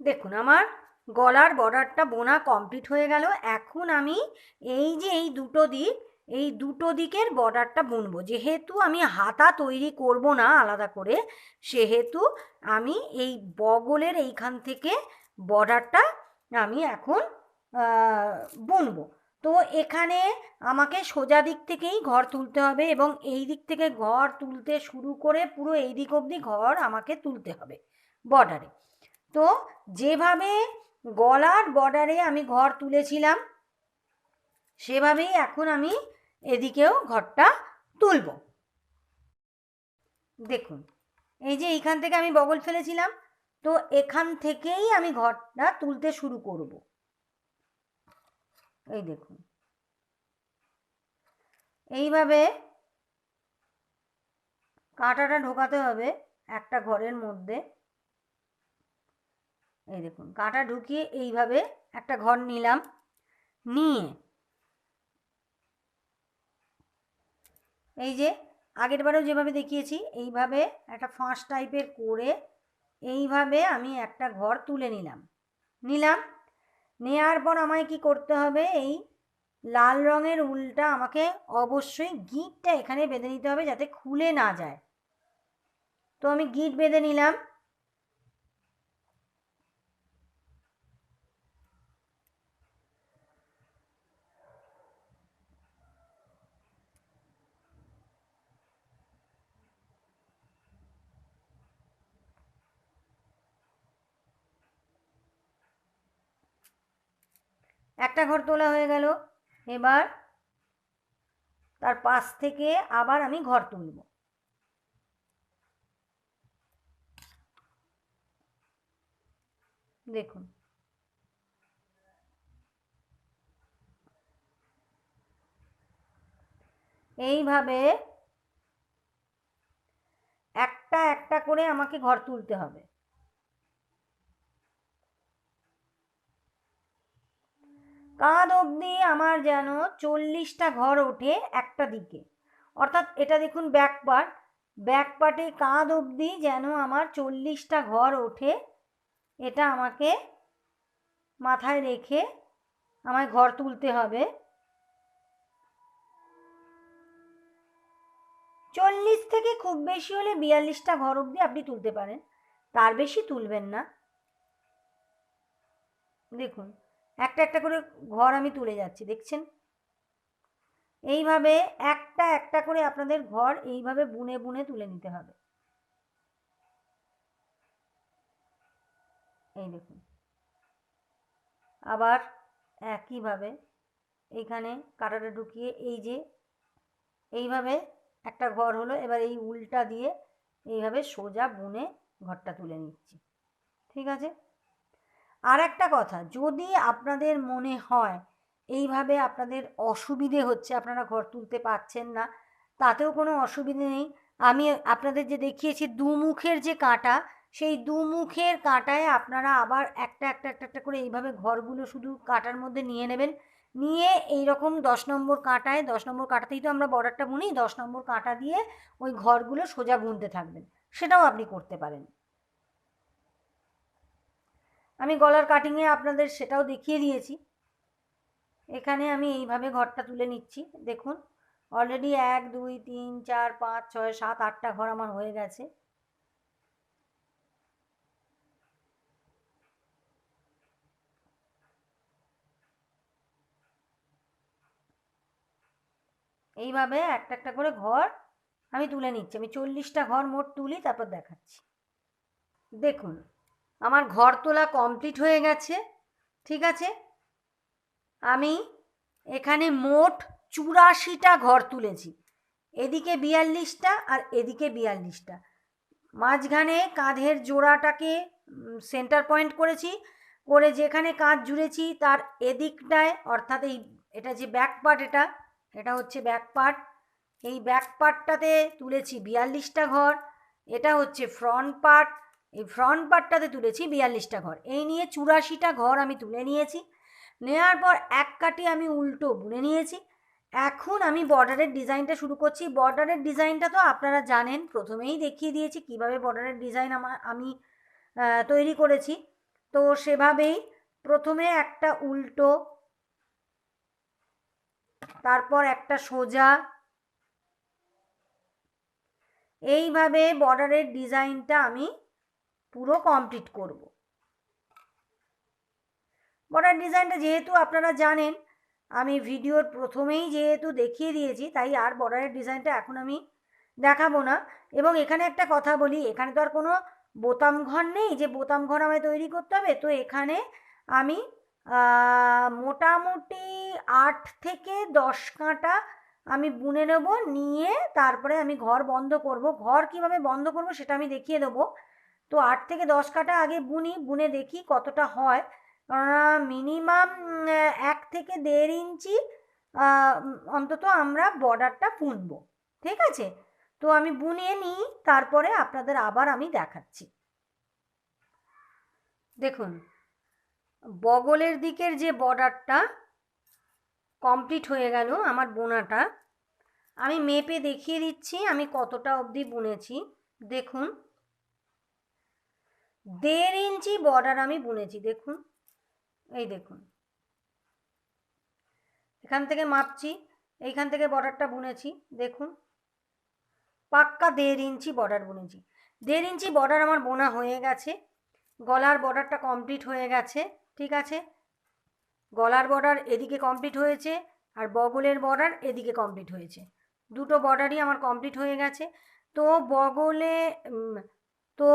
দেখুন, আমার গলার বর্ডারটা বোনা কমপ্লিট হয়ে গেল। এখন আমি এই যে এই দুটো দিক, এই দুটো দিকের বর্ডারটা বুনবো। যেহেতু আমি হাতা তৈরি করব না আলাদা করে, সেহেতু আমি এই বগলের এইখান থেকে বর্ডারটা আমি এখন বুনবো। তো এখানে আমাকে সোজা দিক থেকেই ঘর তুলতে হবে এবং এই দিক থেকে ঘর তুলতে শুরু করে পুরো এই দিক অবধি ঘর আমাকে তুলতে হবে বর্ডারে তো যেভাবে গলার বর্ডারে আমি ঘর তুলেছিলাম, সেভাবেই এখন আমি এদিকেও ঘরটা তুলব। দেখুন, এই যে এইখান থেকে আমি বগল ফেলেছিলাম, তো এখান থেকেই আমি ঘরটা তুলতে শুরু করব। এই দেখুন। এইভাবে কাঁটাটা ঢোকাতে হবে একটা ঘরের মধ্যে। এই দেখুন, কাঁটা ঢুকিয়ে এইভাবে একটা ঘর নিলাম। নিয়ে এই যে আগের বারেও যেভাবে দেখিয়েছি, এইভাবে একটা ফাঁস টাইপের করে এইভাবে আমি একটা ঘর তুলে নিলাম। নিলাম নেওয়ার পর আমায় কি করতে হবে? এই লাল রঙের উলটা আমাকে অবশ্যই গিটটা এখানে বেঁধে নিতে হবে যাতে খুলে না যায়। তো আমি গিঁট বেঁধে নিলাম। একটা ঘর তোলা হয়ে গেল। এবার তার পাশ থেকে আবার আমি ঘর তুলব। দেখুন। এইভাবে একটা একটা করে আমাকে ঘর তুলতে হবে। কাঁধ অবধি আমার যেন চল্লিশটা ঘর ওঠে একটা দিকে। অর্থাৎ এটা দেখুন ব্যাক পার্ট ব্যাক পার্টে কাঁধ অবধি যেন আমার চল্লিশটা ঘর ওঠে, এটা আমাকে মাথায় রেখে আমায় ঘর তুলতে হবে। চল্লিশ থেকে খুব বেশি হলে বিয়াল্লিশটা ঘর অবধি আপনি তুলতে পারেন, তার বেশি তুলবেন না। দেখুন একটা একটা করে ঘর আমি তুলে যাচ্ছি, দেখছেন? এইভাবে একটা একটা করে আপনাদের ঘর এইভাবে বুনে বুনে তুলে নিতে হবে। এই দেখুন। আবার একইভাবে এইখানে কাঁটাটা ঢুকিয়ে এই যে এইভাবে একটা ঘর হলো, এবার এই উল্টা দিয়ে এইভাবে সোজা বুনে ঘরটা তুলে নিচ্ছি। ঠিক আছে? আর একটা কথা, যদি আপনাদের মনে হয় এইভাবে আপনাদের অসুবিধে হচ্ছে, আপনারা ঘর তুলতে পারছেন না, তাতেও কোনো অসুবিধে নেই। আমি আপনাদের যে দেখিয়েছি দুমুখের যে কাঁটা, সেই দুমুখের কাঁটায় আপনারা আবার একটা একটা একটা একটা করে এইভাবে ঘরগুলো শুধু কাঁটার মধ্যে নিয়ে নেবেন। নিয়ে এই রকম দশ নম্বর কাঁটায়, দশ নম্বর কাঁটাতেই তো আমরা বর্ডারটা বুনি, দশ নম্বর কাঁটা দিয়ে ওই ঘরগুলো সোজা বুনতে থাকবেন। সেটাও আপনি করতে পারেন। আমি গলার কাটিংয়ে আপনাদের সেটাও দেখিয়ে দিয়েছি। এখানে আমি এইভাবে ঘরটা তুলে নিচ্ছি। দেখুন অলরেডি এক, দুই, তিন, চার, পাঁচ, ছয়, সাত, আটটা ঘর আমার হয়ে গেছে। এইভাবে একটা একটা করে ঘর আমি তুলে নিচ্ছি। আমি চল্লিশটা ঘর মোট তুলি, তারপর দেখাচ্ছি। দেখুন আমার ঘর তোলা কমপ্লিট হয়ে গেছে, ঠিক আছে? আমি এখানে মোট চুরাশিটা ঘর তুলেছি। এদিকে বিয়াল্লিশটা আর এদিকে বিয়াল্লিশটা। মাঝখানে কাঁধের জোড়াটাকে সেন্টার পয়েন্ট করেছি, করে যেখানে কাঁধ জুড়েছি তার এদিকটায়, অর্থাৎ এই, এটা যে ব্যাক পার্ট এটা এটা হচ্ছে ব্যাক পার্ট এই ব্যাক পার্টটাতে তুলেছি বিয়াল্লিশটা ঘর, এটা হচ্ছে ফ্রন্ট পার্ট এই ফ্রন্ট পার্টটাতে তুলেছি বিয়াল্লিশটা ঘর। এই নিয়ে চুরাশিটা ঘর আমি তুলে নিয়েছি। নেওয়ার পর এক কাটি আমি উল্টো বুনে নিয়েছি। এখন আমি বর্ডারের ডিজাইনটা শুরু করছি। বর্ডারের ডিজাইনটা তো আপনারা জানেন, প্রথমেই দেখিয়ে দিয়েছি কীভাবে বর্ডারের ডিজাইন আমার আমি তৈরি করেছি। তো সেভাবেই প্রথমে একটা উল্টো, তারপর একটা সোজা। এইভাবে বর্ডারের ডিজাইনটা আমি পুরো কমপ্লিট করব। বর্ডার ডিজাইনটা যেহেতু আপনারা জানেন, আমি ভিডিওর প্রথমেই যেহেতু দেখিয়ে দিয়েছি, তাই আর বর্ডারের ডিজাইনটা এখন আমি দেখাবো না। এবং এখানে একটা কথা বলি, এখানে তো আর কোনো বোতাম ঘর নেই, যে বোতাম ঘর আমায় তৈরি করতে হবে, তো এখানে আমি মোটামুটি আট থেকে দশ কাঁটা আমি বুনে নেব, নিয়ে তারপরে আমি ঘর বন্ধ করব। ঘর কীভাবে বন্ধ করব সেটা আমি দেখিয়ে দেবো। তো আট থেকে দশ কাটা আগে বুনি, বুনে দেখি কতটা হয়। মিনিমাম এক থেকে দেড় ইঞ্চি অন্তত আমরা বর্ডারটা বুনবো, ঠিক আছে? তো আমি বুনিয়ে নিই, তারপরে আপনাদের আবার আমি দেখাচ্ছি। দেখুন, বগলের দিকের যে বর্ডারটা কমপ্লিট হয়ে গেল আমার বোনাটা, আমি মেপে দেখিয়ে দিচ্ছি আমি কতটা অবধি বুনেছি। দেখুন দেড় ইঞ্চি বর্ডার আমি বুনেছি, দেখুন। এই দেখুন। এখান থেকে মাপছি, এইখান থেকে বর্ডারটা বুনেছি, দেখুন। পাক্কা দেড় ইঞ্চি বর্ডার বুনেছি। দেড় ইঞ্চি বর্ডার আমার বোনা হয়ে গেছে, গলার বর্ডারটা কমপ্লিট হয়ে গেছে, ঠিক আছে? গলার বর্ডার এদিকে কমপ্লিট হয়েছে আর বগলের বর্ডার এদিকে কমপ্লিট হয়েছে। দুটো বর্ডারই আমার কমপ্লিট হয়ে গেছে। তো বগলে তো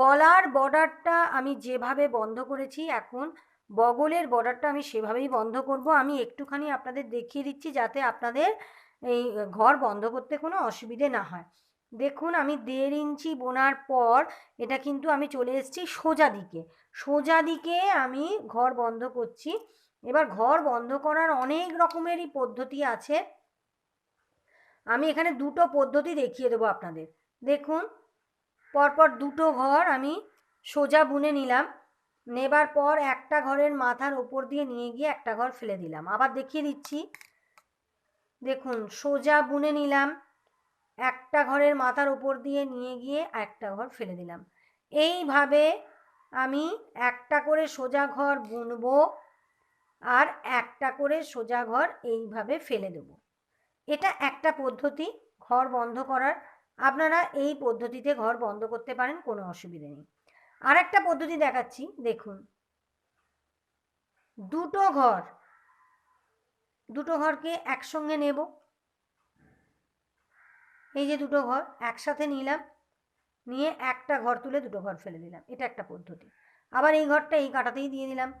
গলার বর্ডারটা আমি যেভাবে বন্ধ করেছি, এখন বগলের বর্ডারটা আমি সেভাবেই বন্ধ করব। আমি একটুখানি আপনাদের দেখিয়ে দিচ্ছি যাতে আপনাদের এই ঘর বন্ধ করতে কোনো অসুবিধে না হয়। দেখুন, আমি দেড় ইঞ্চি বোনার পর এটা কিন্তু আমি চলে এসেছি সোজা দিকে। সোজা দিকে আমি ঘর বন্ধ করছি। এবার ঘর বন্ধ করার অনেক রকমেরই পদ্ধতি আছে। আমি এখানে দুটো পদ্ধতি দেখিয়ে দেবো আপনাদের। দেখুন পরপর দুটো ঘর আমি সোজা বুনে নিলাম। নেবার পর একটা ঘরের মাথার ওপর দিয়ে নিয়ে গিয়ে একটা ঘর ফেলে দিলাম। আবার দেখিয়ে দিচ্ছি। দেখুন, সোজা বুনে নিলাম। একটা ঘরের মাথার ওপর দিয়ে নিয়ে গিয়ে একটা ঘর ফেলে দিলাম। এইভাবে আমি একটা করে সোজা ঘর বুনবো আর একটা করে সোজা ঘর এইভাবে ফেলে দেব। এটা একটা পদ্ধতি, ঘর বন্ধ করার আপনারা এই পদ্ধতিতে ঘর বন্ধ করতে পারেন, কোনো অসুবিধে নেই। আর একটা পদ্ধতি দেখাচ্ছি, দেখুন। দুটো ঘর, দুটো ঘরকে একসঙ্গে নেব। এই যে দুটো ঘর, একসাথে নিলাম, নিয়ে একটা ঘর তুলে দুটো ঘর ফেলে দিলাম। এটা একটা পদ্ধতি। আবার এই ঘরটা এই কাটাতেই দিয়ে দিলাম।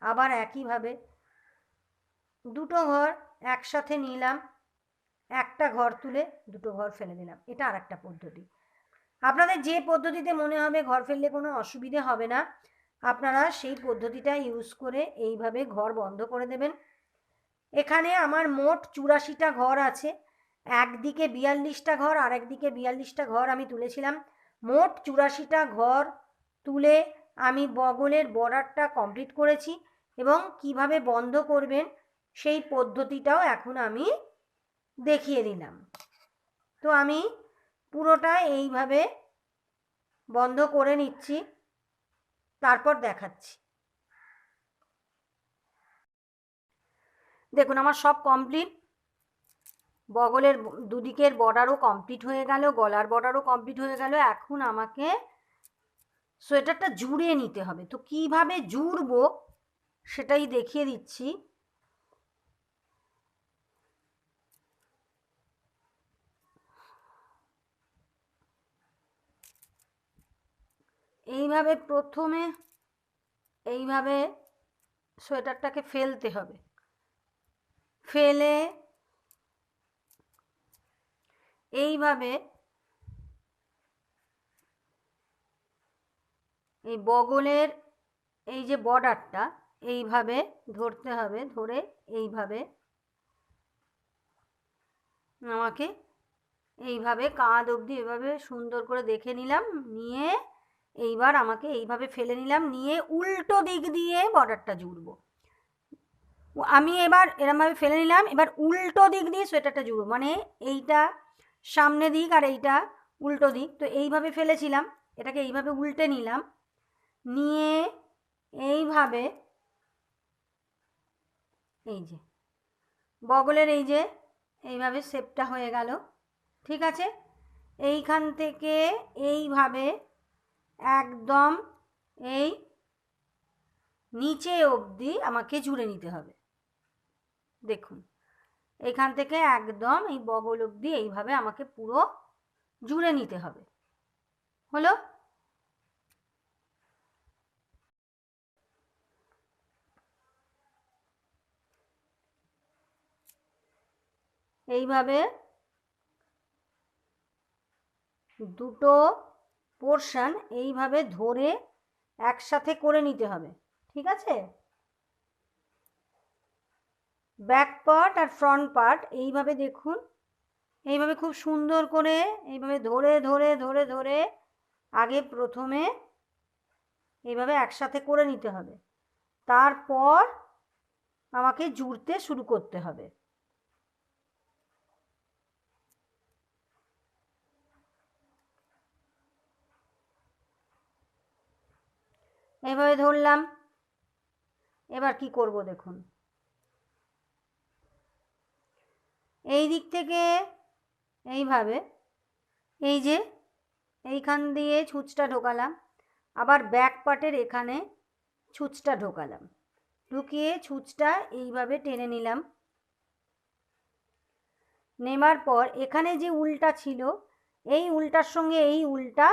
আবার একইভাবে দুটো ঘর একসাথে নিলাম একটা ঘর তুলে দুটো ঘর ফেলে দিলাম। এটা আর একটা পদ্ধতি। আপনাদের যে পদ্ধতিতে মনে হবে ঘর ফেললে কোনো অসুবিধে হবে না, আপনারা সেই পদ্ধতিটা ইউজ করে এইভাবে ঘর বন্ধ করে দেবেন। এখানে আমার মোট চুরাশিটা ঘর আছে। একদিকে বিয়াল্লিশটা ঘর আর একদিকে বিয়াল্লিশটা ঘর আমি তুলেছিলাম। মোট চুরাশিটা ঘর তুলে আমি বগলের বর্ডারটা কমপ্লিট করেছি এবং কীভাবে বন্ধ করবেন সেই পদ্ধতিটাও এখন আমি দেখিয়ে দিলাম। তো আমি পুরোটা এইভাবে বন্ধ করে নিচ্ছি, তারপর দেখাচ্ছি। দেখুন, আমার সব কমপ্লিট বগলের দুদিকের বর্ডারও কমপ্লিট হয়ে গেল, গলার বর্ডারও কমপ্লিট হয়ে গেল। এখন আমাকে সোয়েটারটা জুড়ে নিতে হবে। তো কীভাবে জুড়বো সেটাই দেখিয়ে দিচ্ছি। এইভাবে প্রথমে, এইভাবে সোয়েটারটাকে ফেলতে হবে। ফেলে এইভাবে এই বগলের এই যে বর্ডারটা, এইভাবে ধরতে হবে, ধরে এইভাবে আমাকে এইভাবে কাঁধ অবধি এভাবে সুন্দর করে দেখে নিলাম, নিয়ে এইবার আমাকে এইভাবে ফেলে নিলাম, নিয়ে উল্টো দিক দিয়ে বর্ডারটা জুড়বো। আমি এবার এরমভাবে ফেলে নিলাম, এবার উল্টো দিক দিয়ে সোয়েটারটা জুড়বো। মানে এইটা সামনে দিক আর এইটা উল্টো দিক। তো এইভাবে ফেলেছিলাম, এটাকে এইভাবে উল্টে নিলাম, নিয়ে এইভাবে এই যে, বগলের এই যে, এইভাবে শেপটা হয়ে গেল। ঠিক আছে? এইখান থেকে এইভাবে একদম এই নিচে অবধি আমাকে জুড়ে নিতে হবে। দেখুন, এখান থেকে একদম এই বগল অবধি এইভাবে আমাকে পুরো জুড়ে নিতে হবে। হলো? এইভাবে দুটো পোর্শন এইভাবে ধরে একসাথে করে নিতে হবে, ঠিক আছে? ব্যাক পার্ট আর ফ্রন্ট পার্ট এইভাবে দেখুন, এইভাবে খুব সুন্দর করে এইভাবে ধরে ধরে ধরে ধরে আগে প্রথমে এইভাবে একসাথে করে নিতে হবে। তারপর আমাকে জুড়তে শুরু করতে হবে। এভাবে ধরলাম। এবার কি করব দেখুন। এই দিক থেকে এইভাবে, এই যে এইখান দিয়ে ছুঁচটা ঢোকালাম, আবার ব্যাক পার্টের এখানে ছুঁচটা ঢোকালাম। ঢুকিয়ে ছুঁচটা এইভাবে টেনে নিলাম। নেবার পর এখানে যে উলটা ছিল, এই উলটার সঙ্গে এই উলটা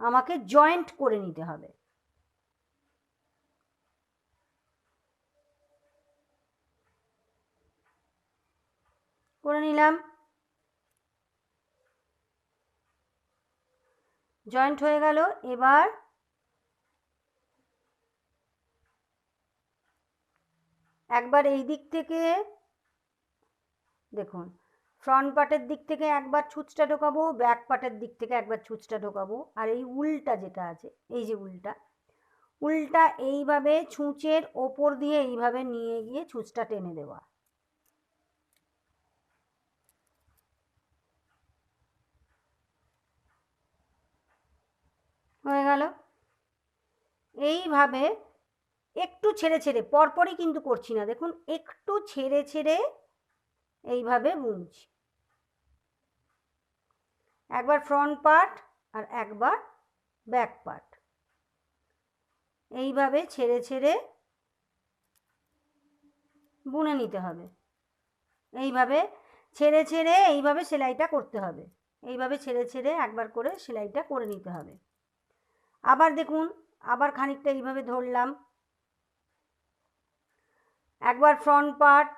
আমাকে জয়েন্ট করে নিতে হবে। করে নিলাম। জয়েন্ট হয়ে গেল। এবার একবার এই দিক থেকে, দেখুন ফ্রন্ট পার্টের দিক থেকে একবার ছুঁচটা ঢোকাবো ব্যাক পার্টের দিক থেকে একবার ছুঁচটা ঢোকাবো। আর এই উল্টা যেটা আছে, এই যে উল্টা উল্টা এইভাবে ছুঁচের ওপর দিয়ে এইভাবে নিয়ে গিয়ে ছুঁচটা টেনে দেওয়া। হয়ে গেল। এইভাবে একটু ছেড়ে ছেড়ে, পরপরই কিন্তু করছি না। দেখুন, একটু ছেড়ে ছেড়ে এইভাবে বুনছি। একবার ফ্রন্ট পার্ট আর একবার ব্যাক পার্ট এইভাবে ছেড়ে ছেড়ে বুনে নিতে হবে। এইভাবে ছেড়ে ছেড়ে এইভাবে সেলাইটা করতে হবে। এইভাবে ছেড়ে ছেড়ে একবার করে সেলাইটা করে নিতে হবে। আবার দেখুন, আবার খানিকটা এইভাবে ধরলাম। একবার ফ্রন্ট পার্ট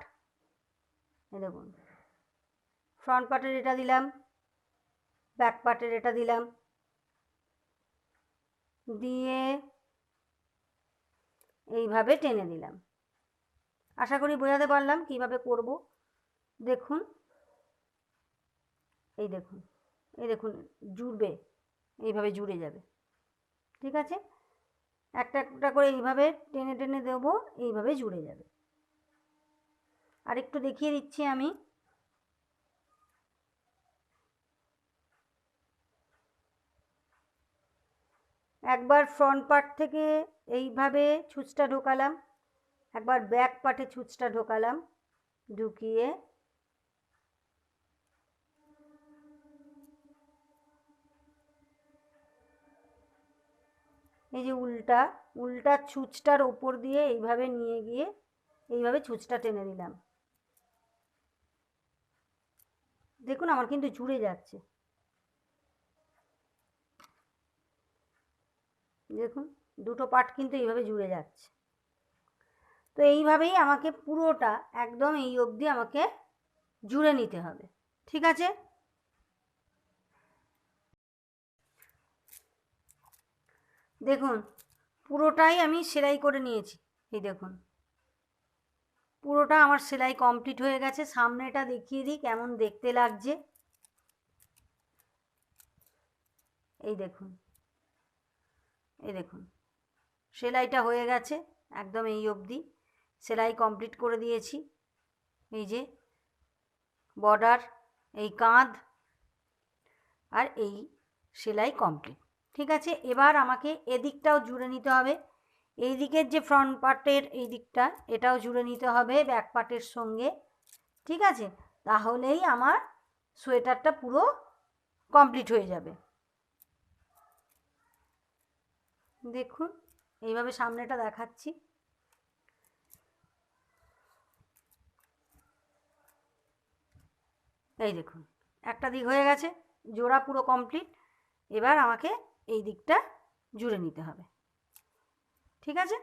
দেখুন ফ্রন্ট পার্টের এটা দিলাম ব্যাক পার্টের এটা দিলাম। দিয়ে এইভাবে টেনে দিলাম। আশা করি বোঝাতে পারলাম কীভাবে করব। দেখুন, এই দেখুন এই দেখুন, জুড়বে, এইভাবে জুড়ে যাবে। ঠিক আছে? একটা একটা করে এইভাবে টেনে টেনে দেবো, এইভাবে জুড়ে যাবে। আর একটু দেখিয়ে দিচ্ছি আমি। একবার ফ্রন্ট পার্ট থেকে এইভাবে ছুঁচটা ঢোকালাম, একবার ব্যাক পার্টে ছুঁচটা ঢোকালাম, ঢুকিয়ে এই যে উল্টা উল্টা ছুঁচটার ওপর দিয়ে এইভাবে নিয়ে গিয়ে এইভাবে ছুঁচটা টেনে দিলাম দেখুন আমার কিন্তু জুড়ে যাচ্ছে। দেখুন, দুটো পার্ট কিন্তু এইভাবে জুড়ে যাচ্ছে। তো এইভাবেই আমাকে পুরোটা একদম এই অবধি আমাকে জুড়ে নিতে হবে। ঠিক আছে? দেখুন, পুরোটাই আমি সেলাই করে নিয়েছি। এই দেখুন। পুরোটা আমার সেলাই কমপ্লিট হয়ে গেছে। সামনেটা দেখিয়ে দিই কেমন দেখতে লাগছে। এই দেখুন। এই দেখুন। সেলাইটা হয়ে গেছে একদম এই অবধি। সেলাই কমপ্লিট করে দিয়েছি। এই যে বর্ডার, এই কাঁধ আর এই সেলাই কমপ্লিট। ঠিক আছে? এবার আমাকে এদিকটাও জুড়ে নিতে হবে। এই দিকের যে ফ্রন্ট পার্টের এই দিকটা এটাও জুড়ে নিতে হবে ব্যাক পার্টের সঙ্গে। ঠিক আছে? তাহলেই আমার সোয়েটারটা পুরো কমপ্লিট হয়ে যাবে। দেখুন, এইভাবে সামনেটা দেখাচ্ছি। এই দেখুন, একটা দিক হয়ে গেছে, জোড়া পুরো কমপ্লিট এবার আমাকে এই দিকটা জুড়ে নিতে হবে। ঠিক আছে?